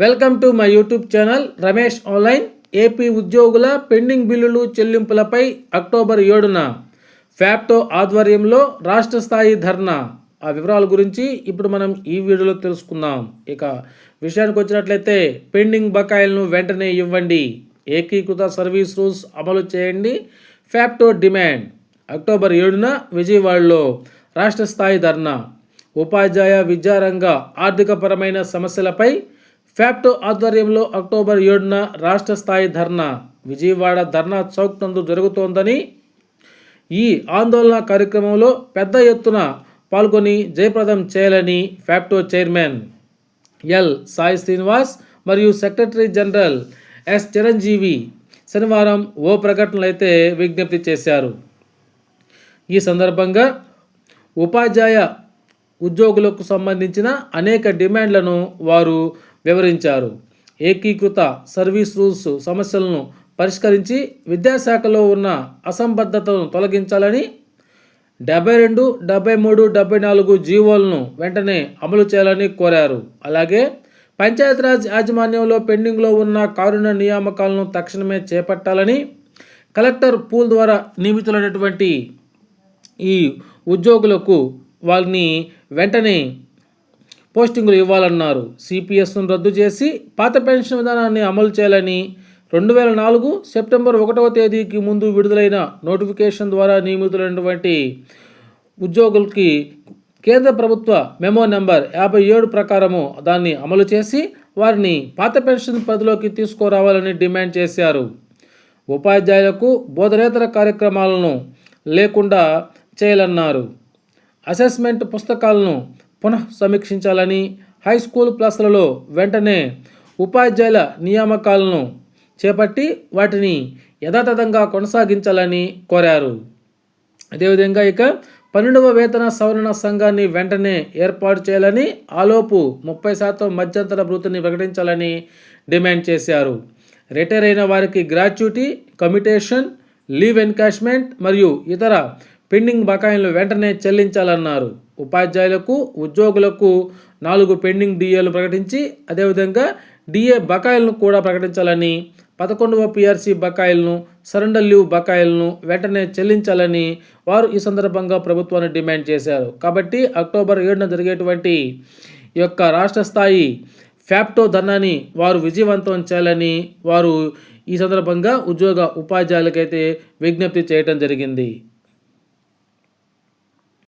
Welcome to my YouTube channel Ramesh online AP ఉద్యోగుల pending బిల్లులు చెల్లింపులపై అక్టోబర్ ఏడున. ఫ్యాప్టో ఆధ్వర్యంలో రాష్ట్ర స్థాయి ధర్నా. ఆ వివరాల గురించి ఇప్పుడు మనం ఈ వీడియోలో తెలుసుకుందాం. ఇక విషయానికి వచ్చినట్లయితే పెండింగ్ బకాయిలను వెంటనే ఇవ్వండి. ఏకీకృత సర్వీస్ రూల్స్ అమలు చేయండి. ఫ్యాప్టో డిమాండ్ అక్టోబర్ ఏడున విజయవాడలో రాష్ట్ర స్థాయి ధర్నా. ఉపాధ్యాయ విద్యారంగ ఆర్థికపరమైన సమస్యలపై ఫ్యాప్టో ఆధ్వర్యంలో అక్టోబర్ ఏడున రాష్ట్ర స్థాయి ధర్నా విజయవాడ ధర్నా చౌక్ నందు జరుగుతోందని ఈ ఆందోళన కార్యక్రమంలో పెద్ద ఎత్తున పాల్గొని జయప్రదం చేయాలని ఫ్యాప్టో చైర్మన్ ఎల్ సాయి శ్రీనివాస్ మరియు సెక్రటరీ జనరల్ ఎస్ చిరంజీవి శనివారం ఓ ప్రకటనలు అయితే విజ్ఞప్తి చేశారు. ఈ సందర్భంగా ఉపాధ్యాయ ఉద్యోగులకు సంబంధించిన అనేక డిమాండ్లను వారు వివరించారు. ఏకీకృత సర్వీస్ రూల్స్ సమస్యలను పరిష్కరించి విద్యాశాఖలో ఉన్న అసంబద్ధతను తొలగించాలని డెబ్బై రెండు డెబ్బై మూడు డెబ్బై నాలుగు జీవోలను వెంటనే అమలు చేయాలని కోరారు. అలాగే పంచాయతీరాజ్ యాజమాన్యంలో పెండింగ్లో ఉన్న కారుణ్య నియామకాలను తక్షణమే చేపట్టాలని కలెక్టర్ పూల్ ద్వారా నియమితులైనటువంటి ఈ ఉద్యోగులకు వాళ్ళని వెంటనే పోస్టింగులు ఇవ్వాలన్నారు. సిపిఎస్ను రద్దు చేసి పాత పెన్షన్ విధానాన్ని అమలు చేయాలని రెండు వేల నాలుగు సెప్టెంబర్ ఒకటవ తేదీకి ముందు విడుదలైన నోటిఫికేషన్ ద్వారా నియమితులైనటువంటి ఉద్యోగులకి కేంద్ర ప్రభుత్వ మెమో నెంబర్ యాభై ఏడు ప్రకారము దాన్ని అమలు చేసి వారిని పాత పెన్షన్ పరిధిలోకి తీసుకురావాలని డిమాండ్ చేశారు. ఉపాధ్యాయులకు బోధనేతర కార్యక్రమాలను లేకుండా చేయాలన్నారు. అసెస్మెంట్ పుస్తకాలను పునః సమీక్షించాలని హై స్కూల్ ప్లస్లలో వెంటనే ఉపాధ్యాయుల నియామకాలను చేపట్టి వాటిని యథాతథంగా కొనసాగించాలని కోరారు. అదేవిధంగా ఇక పన్నెండవ వేతన సవరణ సంఘాన్ని వెంటనే ఏర్పాటు చేయాలని ఆలోపు ముప్పై శాతం మధ్యంతర భృతిని ప్రకటించాలని డిమాండ్ చేశారు. రిటైర్ అయిన వారికి గ్రాట్యుటీ కమిటేషన్ లీవ్ ఎన్కాష్మెంట్ మరియు ఇతర పెండింగ్ బకాయిలను వెంటనే చెల్లించాలన్నారు. ఉపాధ్యాయులకు ఉద్యోగులకు నాలుగు పెండింగ్ డిఏలు ప్రకటించి అదేవిధంగా డిఏ బకాయిలను కూడా ప్రకటించాలని పదకొండవ పిఆర్సీ బకాయిలను సరెండర్ లీవ్ బకాయిలను వెంటనే చెల్లించాలని వారు ఈ సందర్భంగా ప్రభుత్వాన్ని డిమాండ్ చేశారు. కాబట్టి అక్టోబర్ ఏడున జరిగేటువంటి ఈ యొక్క రాష్ట్ర స్థాయి ఫ్యాప్టో ధర్నాని వారు విజయవంతం చేయాలని వారు ఈ సందర్భంగా ఉద్యోగ ఉపాధ్యాయులకైతే విజ్ఞప్తి చేయడం జరిగింది.